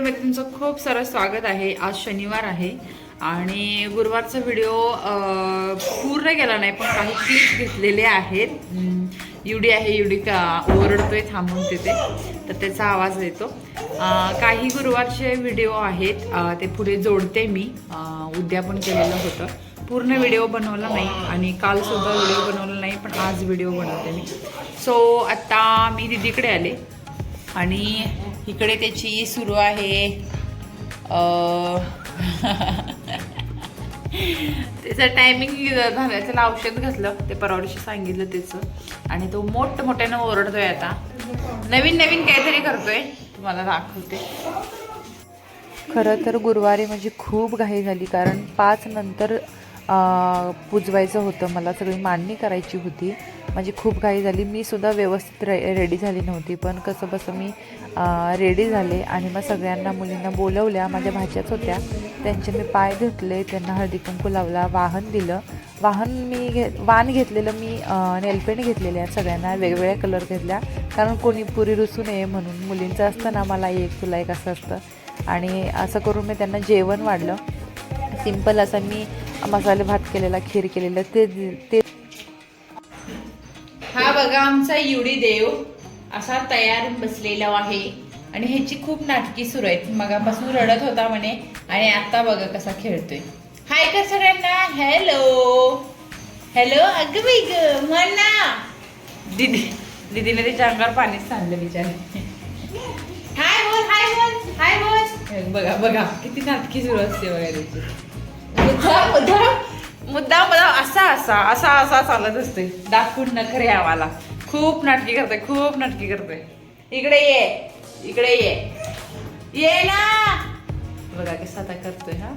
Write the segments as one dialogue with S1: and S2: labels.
S1: व्हिडिओमध्ये तुमचं खूप सारं स्वागत आहे. आज शनिवार आहे आणि गुरुवारचा व्हिडिओ पूर्ण केला नाही पण काही क्लिप घेतलेले आहेत. युडी आहे युडी का ओरडतोय थांबून तिथे तर त्याचा आवाज येतो. काही गुरुवारचे व्हिडिओ आहेत ते पुढे जोडते मी. उद्या पण केलेलं होतं. पूर्ण व्हिडिओ बनवला नाही आणि कालसुद्धा व्हिडिओ बनवला नाही पण आज व्हिडिओ बनवते मी. सो आत्ता मी दिदीकडे आले आणि इकडे त्याची सुरू आहे. त्याचं टायमिंग झालं त्याला औषध घातलं. ते परवाडीशी सांगितलं त्याचं. आणि तो मोठ मोठ्यानं ओरडतोय आता. नवीन नवीन काहीतरी करतोय. तुम्हाला दाखवते.
S2: खरं तर गुरुवारी माझी खूप घाई झाली कारण पाच नंतर पुजवायचं होतं. मला सगळी मांडणी करायची होती. माझी खूप घाई झाली. मी सुद्धा व्यवस्थित रे रेडी झाली नव्हती. पण कसं बसं मी रेडी झाले आणि मग सगळ्यांना मुलींना बोलवल्या. माझ्या भाच्याच होत्या. त्यांचे मी पाय धुतले. त्यांना हळदी कुंकू लावला वाहन दिलं. वाहन मी घे वाण घेतलेलं मी नेलपेंट घेतलेले आहे सगळ्यांना. वेगवेगळ्या कलर घेतल्या. कारण कोणी पुरी रुसू नये म्हणून. मुलींचं असतं ना मला एक तुला एक असं असतं. आणि असं करून मी त्यांना जेवण वाढलं. सिंपल असं मी मसाले भात केलेला खीर केलेलं ते ते
S1: हा बघा आमचा युडी देव असा तयार बसलेला आहे. आणि ह्याची खूप नाटकी सुरू आहेत. मगापासून रडत होता म्हणे आणि आता बघा कसा खेळतोय. हाय कर सगळ्यांना. हॅलो हॅलो अगं बाई ग म्हण ना. दीदी दीदीने त्याच्या अंगावर पाणीच सांडलं बिचारे. हाय बोल हाय बोल हाय बोल. बघा बघा किती नाटकी सुरू असते बघा त्याची. मुद्दा मुद्दा मुद्दा मुद्दाम असा असा असा असा चालत असते दाखवून नखरे आम्हाला खूप नाटकी करते खूप नाटकी करते. इकडे ये इकडे ये. ये ना. बघा कसा आता करतोय हा.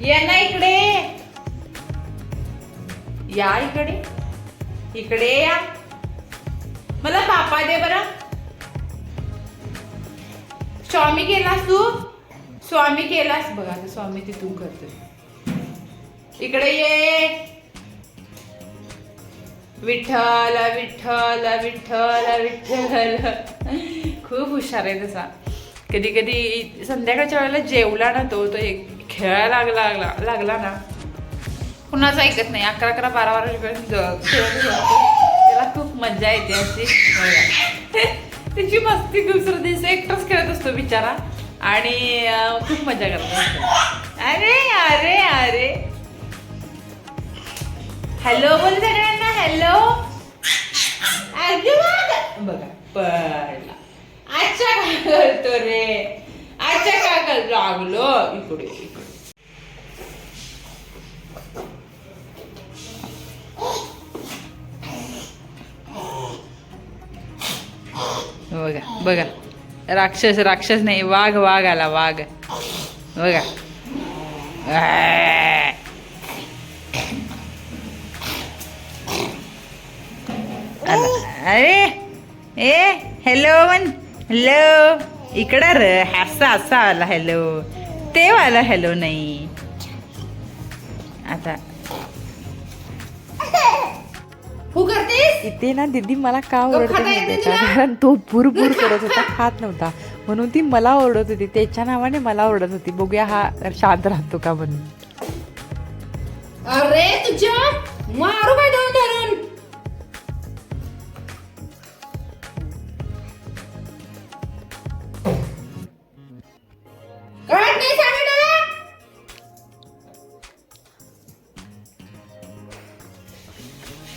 S1: ये ना इकडे. या इकडे. इकडे या. मला पापा दे बरं. स्वामी केलास तू? स्वामी केलास बघा स्वामी तिथून करतोय. इकडे ये. विठ्ठल विठ्ठल विठ्ठल विठ्ठल. खूप हुशार आहे तसा कधी कधी संध्याकाळच्या वेळेला जेवला ना तो तो एक खेळायला लागला लागला लागला ना. कुणाचं ऐकत नाही. अकरा अकरा बारा बारा त्याला खूप मजा येते अशी. त्याची मस्ती दुसरं दिवस एकटाच खेळत असतो बिचारा. आणि खूप मजा करत असतो. अरे अरे अरे. हॅलो बोल सगळ्यांना हॅलो बघा पडला. अच्छा काय करतो रे. अच्छा काय कर लागलो. इकडे इकडे. बघा बघा. राक्षस राक्षस नाही वाघ वाघ आला वाघ. बघा. आला. अरे ए हॅलो हॅलो इकडं र असा असा आला हॅलो ते वाला हॅलो नाही आता हो करतेस
S2: इथे ना दीदी मला का ओरडते
S1: खाता येत
S2: माहितीये
S1: नाही
S2: का
S1: तुला?
S2: कारण तो भुरभुर करत होता खात नव्हता म्हणून ती मला ओरडत होती त्याच्या नावाने मला ओरडत होती बघूया हा शांत राहतो का म्हणून
S1: अरे तुझ्या मारू काय धरून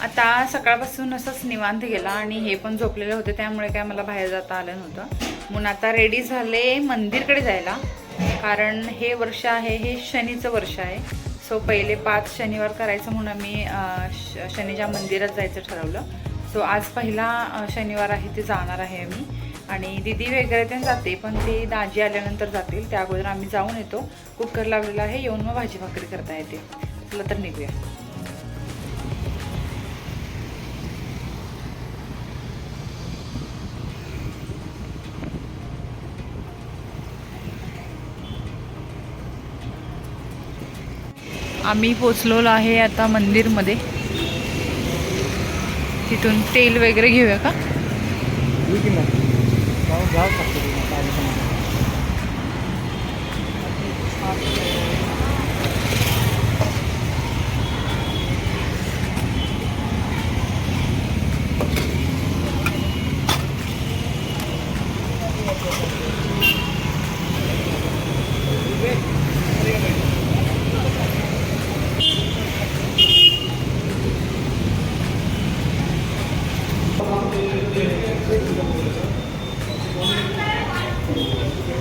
S1: आता सकाळपासून असंच निवांत गेला आणि हे पण झोपलेले होते त्यामुळे काय मला बाहेर जाता आलं नव्हतं. म्हणून आता रेडी झाले मंदिरकडे जायला. कारण हे वर्ष आहे हे शनीचं वर्ष आहे. सो पहिले पाच शनिवार करायचं म्हणून आम्ही श- शनीच्या मंदिरात जायचं ठरवलं. सो आज पहिला शनिवार आहे ते जाणार आहे आम्ही. आणि दिदी वगैरे ते जाते पण ते दाजी आल्यानंतर जातील. त्या अगोदर आम्ही जाऊन येतो. कुकर लावलेला आहे येऊन मग भाजी भाकरी करता येते. चला तर निघूया. आम्ही पोचलेलो आहे आता मंदिरमध्ये. तिथून तेल वगैरे घेऊया का?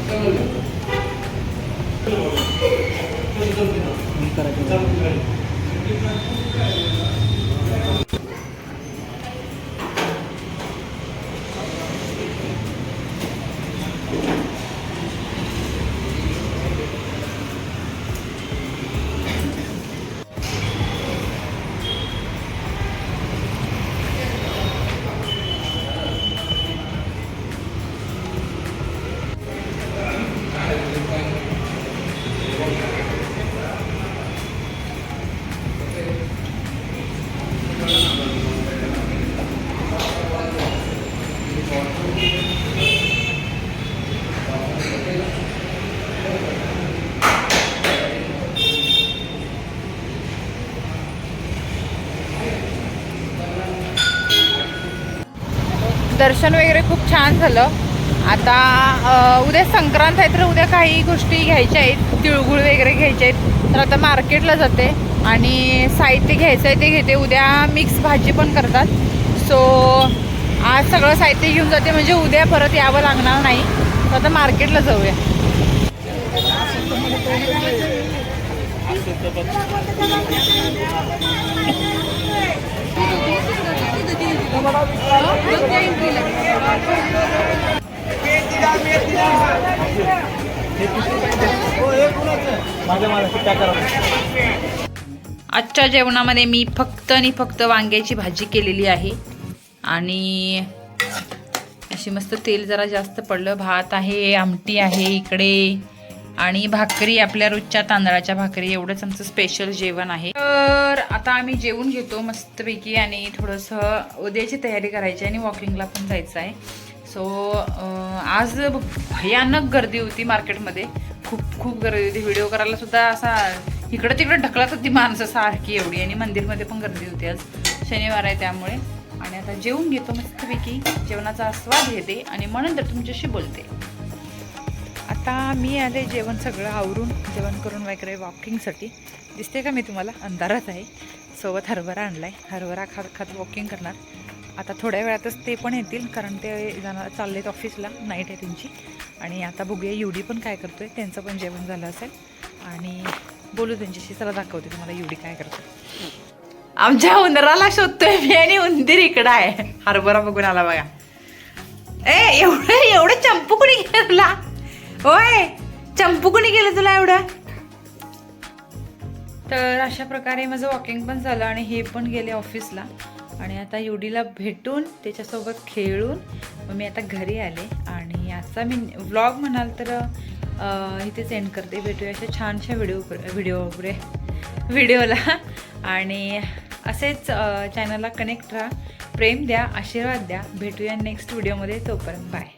S1: करायचं. दर्शन वगैरे खूप छान झालं. आता उद्या संक्रांत आहे तर उद्या काही गोष्टी घ्यायच्या आहेत. तिळगुळ वगैरे घ्यायचे आहेत. तर आता मार्केटला जाते आणि साहित्य घ्यायचं आहे ते घेते. उद्या मिक्स भाजी पण करतात. सो आज सगळं साहित्य घेऊन जाते. म्हणजे उद्या परत यावं लागणार नाही. तर आता मार्केटला जाऊया
S3: माझ्या मला सुट्ट्या करा
S1: आजच्या जेवणामध्ये मी फक्त आणि फक्त वांग्याची भाजी केलेली आहे. आणि अशी मस्त तेल जरा जास्त पडलं. भात आहे आमटी आहे इकडे आणि भाकरी आपल्या रोजच्या तांदळाच्या भाकरी एवढंच आमचं स्पेशल जेवण आहे. तर आता आम्ही जेवून घेतो मस्तपैकी आणि थोडंसं उद्याची तयारी करायची आहे आणि वॉकिंगला पण जायचं आहे. सो आज भयानक गर्दी होती मार्केटमध्ये खूप खूप गर्दी होती. व्हिडिओ करायला सुद्धा असा इकडं तिकडं ढकलत होती माणसं सारखी एवढी आणि मंदिरमध्ये पण गर्दी होती आज. शनिवार आहे त्यामुळे. आणि आता जेवून घेतो मस्तपैकी. जेवणाचा आस्वाद घेते आणि मग नंतर तुमच्याशी बोलते. आता मी आले जेवण सगळं आवरून जेवण करून वगैरे वॉकिंगसाठी दिसते का मी तुम्हाला? अंधारात आहे. सोबत हरभरा आणलाय. हरभरा खात खात वॉकिंग करणार. आता थोड्या वेळातच ते पण येतील कारण ते जाणार चालले आहेत ऑफिसला नाईट आहे त्यांची. आणि आता बघूया युडी पण काय करतो आहे त्यांचं पण जेवण झालं असेल. आणि बोलू त्यांच्याशी. चला दाखवते तुम्हाला युडी काय करतो आमच्या उंदराला शोधतोय मी आणि उंदीर इकडं आहे. हरभरा बघून आला बघा. ए एवढं एवढं चंपू कुणी गेला होय चंपू कुणी गेलं तुला एवढं? तर अशा प्रकारे माझं वॉकिंग पण झालं आणि हे पण गेले ऑफिसला आणि आता युडीला भेटून त्याच्यासोबत खेळून मग मी आता घरी आले. आणि आजचा मी व्लॉग म्हणाल तर इथे इथेच एंड करते. भेटूया अशा छानशा व्हिडिओ व्हिडिओ व्हिडिओला आणि असेच चॅनलला कनेक्ट राहा. प्रेम द्या आशीर्वाद द्या. भेटूया नेक्स्ट व्हिडिओमध्ये तोपर्यंत बाय